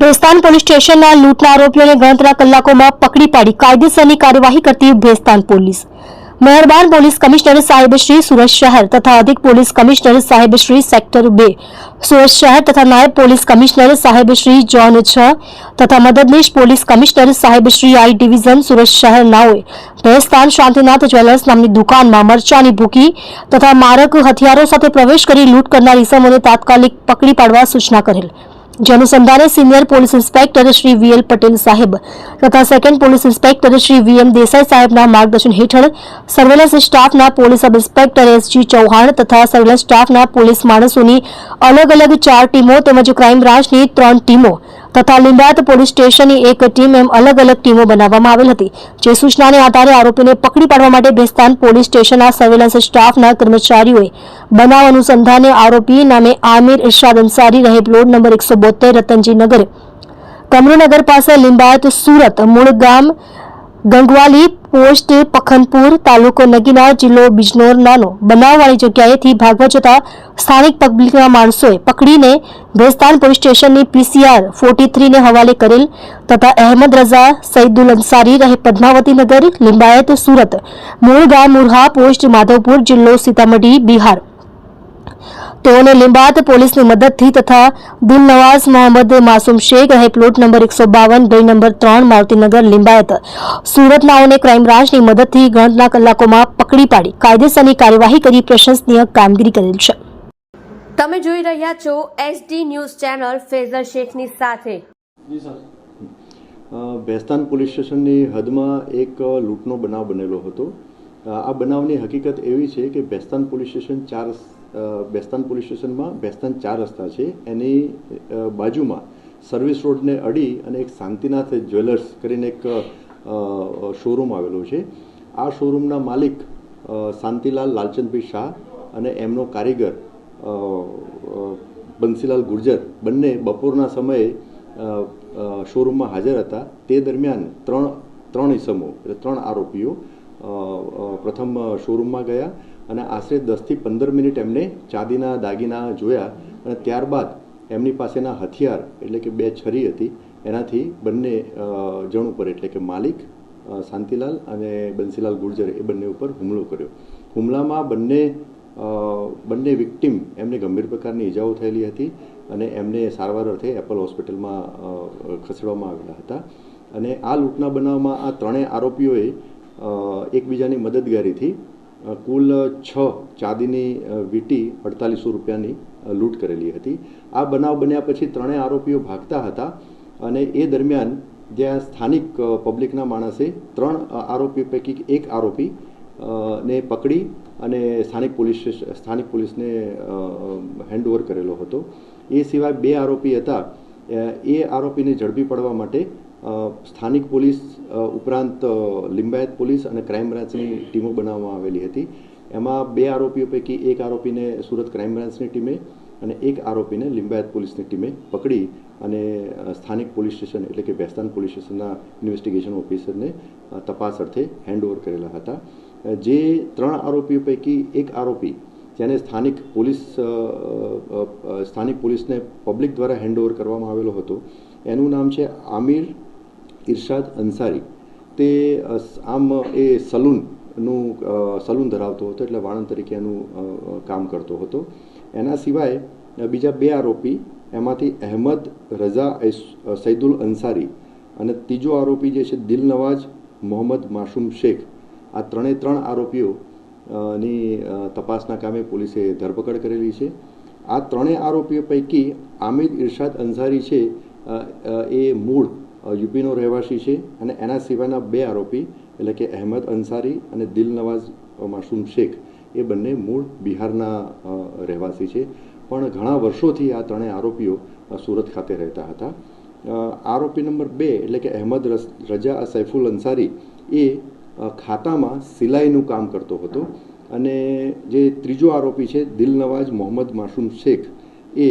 Bhestan police સ્ટેશનના લૂંટના આરોપીઓને ગણતરા કલાકોમાં પકડી પાડી કાયદેસરની કાર્યવાહી કરતી ભેસ્તાન પોલીસ. મહેરબાન પોલીસ કમિશનર સાહેબ શ્રી સુરત શહેર તથા અધિક પોલીસ કમિશનર સાહેબ શ્રી સેક્ટર બે. સુરત શહેર તથા નાયબ પોલીસ કમિશનર સાહેબ શ્રી જોન છ તથા મદદનીશ પોલીસ કમિશનર સાહેબ શ્રી આઈ ડિવિઝન સુરત શહેર નાઓએ. ભેસ્તાન શાંતિનાથ જ્વેલર્સ નામની દુકાનમાં મરચાની ભૂકી તથા મારક હથિયારો સાથે પ્રવેશ કરી લૂંટ કરનાર ઇસમોને તાત્કાલિક પકડી પાડવા સૂચના કરેલ. જે અનુસંધાને senior police inspector Shri VL Patel સાહેબ તથા second police inspector Shri VM Desai સાહેબના માર્ગદર્શન હેઠળ સર્વેલન્સ સ્ટાફના police sub inspector SG Chauhan તથા સર્વેલન્સ સ્ટાફના પોલીસ માણસોની અલગ અલગ ચાર ટીમો તેમજ ક્રાઇમ બ્રાન્ચની ત્રણ ટીમો તથા લિંબાયત પોલીસ સ્ટેશનની એક ટીમ એમ અલગ અલગ ટીમો બનાવવામાં આવેલ હતી. જે સૂચનાને આધારે આરોપીને પકડી પાડવા માટે ભેસ્તાન પોલીસ સ્ટેશનના સર્વેલન્સ સ્ટાફના કર્મચારીઓએ બનાવ અનુસંધાને આરોપી નામે આમિર ઇરશાદ અંસારી રહે પ્લોટ નંબર એકસો બોતેર રતનજી નગર. કમરુનગર પાસે લિંબાયત સુરત મૂળ ગામ ગંગવાલી પોસ્ટ પખનપુર તાલુકો નગીના જિલ્લો બિજનોર નાનો બનાવવાળી જગ્યાએથી ભાગવા જતા સ્થાનિક પબ્લિકના માણસોએ પકડીને ભેસ્તાન પોલીસ સ્ટેશનની પીસીઆર ફોર્ટી થ્રીને હવાલે કરેલ તથા અહેમદ રઝા સૈદુલ અંસારી રહે પદ્માવતી નગર, લિંબાયત, સુરત મૂળ ગામ મુરહા પોસ્ટ, માધવપુર જિલ્લો સીતામઢી, બિહાર. તેઓને લીંબાત પોલીસની મદદથી તથા દિલનવાઝ મોહમ્મદ માસુમ શેખ રહે પ્લોટ નંબર એકસો બાવન ગઈ નંબર ત્રણ મારુતિનગર લિંબાયત સુરતનાઓને ક્રાઇમ બ્રાન્ચની મદદથી ગણતના કલાકોમાં પકડી પાડી. કાયદેસરની કાર્યવાહી કરી પ્રશંસનીય કામગીરી કરેલ છે. તમે જોઈ રહ્યા છો એસડી ન્યૂઝ ચેનલ ફેઝલ શેખની સાથે. બેસ્તાન ભેસ્તાન પોલીસ સ્ટેશનની હદમાં એક લૂંટનો બનાવ બનેલો હતો. આ બનાવની હકીકત એવી છે કે ભેસ્તાન પોલીસ સ્ટેશન ચાર અ, ભેસ્તાન પોલીસ સ્ટેશનમાં બેસ્તાન ચાર રસ્તા છે. એની બાજુમાં સર્વિસ રોડને અડી અને એક શાંતિનાથ જ્વેલર્સ કરીને એક શોરૂમ આવેલું છે. આ શોરૂમના માલિક શાંતિલાલ લાલચંદભાઈ શાહ અને એમનો કારીગર બંસીલાલ ગુર્જર બંને બપોરના સમયે શોરૂમમાં હાજર હતા. તે દરમિયાન ત્રણ ત્રણ ઇસમો એટલે ત્રણ આરોપીઓ પ્રથમ શોરૂમમાં ગયા અને આશરે દસથી પંદર મિનિટ એમને ચાંદીના દાગીના જોયા અને ત્યારબાદ એમની પાસેના હથિયાર એટલે કે બે છરી હતી, એનાથી બંને જણ ઉપર એટલે કે માલિક શાંતિલાલ અને બંસીલાલ ગુર્જર એ બંને ઉપર હુમલો કર્યો. હુમલામાં બંને બંને વિક્ટિમ એમને ગંભીર પ્રકારની ઈજાઓ થયેલી હતી અને એમને સારવાર અર્થે એપલ હોસ્પિટલમાં ખસેડવામાં આવેલા હતા. અને આ લૂંટના બનાવમાં આ ત્રણેય આરોપીઓએ એકબીજાની મદદગારીથી કુલ છ ચાંદીની વીટી અડતાલીસો રૂપિયાની લૂંટ કરેલી હતી. આ બનાવ બન્યા પછી ત્રણેય આરોપીઓ ભાગતા હતા અને એ દરમિયાન જ્યાં સ્થાનિક પબ્લિકના માણસે ત્રણ આરોપી પૈકી એક આરોપી ને પકડી અને સ્થાનિક પોલીસ, સ્થાનિક પોલીસને હેન્ડઓવર કરેલો હતો. એ સિવાય બે આરોપી હતા. એ આરોપીને ઝડપી પડવા માટે સ્થાનિક પોલીસ ઉપરાંત લિંબાયત પોલીસ અને ક્રાઇમ બ્રાન્ચની ટીમો બનાવવામાં આવેલી હતી. એમાં બે આરોપીઓ પૈકી એક આરોપીને સુરત ક્રાઇમ બ્રાન્ચની ટીમે અને એક આરોપીને લિંબાયત પોલીસની ટીમે પકડી અને સ્થાનિક પોલીસ સ્ટેશન એટલે કે વેસ્તાન પોલીસ સ્ટેશનના ઇન્વેસ્ટિગેશન ઓફિસરને તપાસ અર્થે હેન્ડઓવર કરેલા હતા. જે ત્રણ આરોપીઓ પૈકી એક આરોપી જેને સ્થાનિક પોલીસ સ્થાનિક પોલીસને પબ્લિક દ્વારા હેન્ડઓવર કરવામાં આવેલો હતો, એનું નામ છે આમિર ઇરશાદ અંસારી. તે આમ, એ સલૂનનું સલૂન ધરાવતો હતો, એટલે વાણંદ તરીકે એનું કામ કરતો હતો. એના સિવાય બીજા બે આરોપી, એમાંથી અહેમદ રઝા સૈદુલ અંસારી અને ત્રીજો આરોપી જે છે દિલનવાજ મોહમ્મદ માસુમ શેખ. આ ત્રણે ત્રણ આરોપીઓ ની તપાસના કામે પોલીસે ધરપકડ કરેલી છે. આ ત્રણેય આરોપીઓ પૈકી આમિદ ઇરશાદ અંસારી છે એ મૂળ યુપીનો રહેવાસી છે અને એના સિવાયના બે આરોપી, એટલે કે અહેમદ અંસારી અને દિલનવાઝ નવાઝ માસૂમ શેખ, એ બંને મૂળ બિહારના રહેવાસી છે. પણ ઘણા વર્ષોથી આ ત્રણેય આરોપીઓ સુરત ખાતે રહેતા હતા. આરોપી નંબર બે, એટલે કે અહેમદ રજા સૈફુલ અંસારી, એ ખાતામાં સિલાઈનું કામ કરતો હતો અને જે ત્રીજો આરોપી છે દિલનવાજ મોહમ્મદ માસૂમ શેખ, એ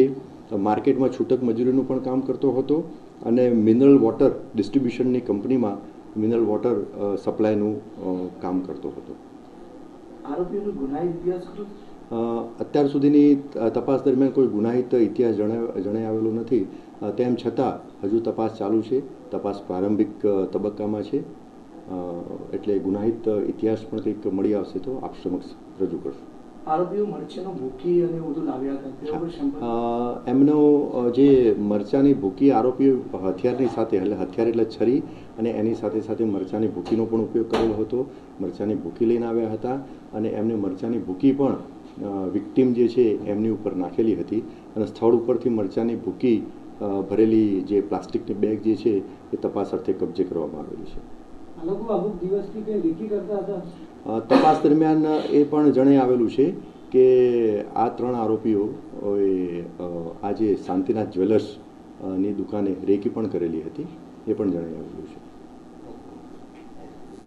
માર્કેટમાં છૂટક મજૂરીનું પણ કામ કરતો હતો અને મિનરલ વોટર ડિસ્ટ્રીબ્યુશનની કંપનીમાં મિનરલ વોટર સપ્લાયનું કામ કરતો હતો. અત્યાર સુધીની તપાસ દરમિયાન કોઈ ગુનાહિત ઇતિહાસ જણાય આવેલો નથી. તેમ છતાં હજુ તપાસ ચાલુ છે. તપાસ પ્રારંભિક તબક્કામાં છે. એટલે ગુનાહિત ઇતિહાસ પણ કંઈક મળી આવશે તો આપ સમક્ષ રજૂ કરશું. આરોપીઓ મરચાનો ભૂકી અને બધું લાવ્યા હતા એમનો જે મરચાની ભૂકી આરોપીઓ હથિયારની સાથે એટલે હથિયાર એટલે છરી અને એની સાથે સાથે મરચાની ભૂકીનો પણ ઉપયોગ કરેલો હતો. મરચાની ભૂકી લઈને આવ્યા હતા અને એમને મરચાની ભૂકી પણ વિક્ટીમ જે છે એમની ઉપર નાખેલી હતી. અને સ્થળ ઉપરથી મરચાની ભૂકી ભરેલી જે પ્લાસ્ટિકની બેગ જે છે એ તપાસ અર્થે કબજે કરવામાં આવેલી છે. તપાસ દરમિયાન એ પણ જણાઈ આવેલું છે કે આ ત્રણ આરોપીઓ એ અ, આ જે શાંતિનાથ જ્વેલર્સની દુકાને રેકી પણ કરેલી હતી એ પણ જણાઈ આવેલું છે.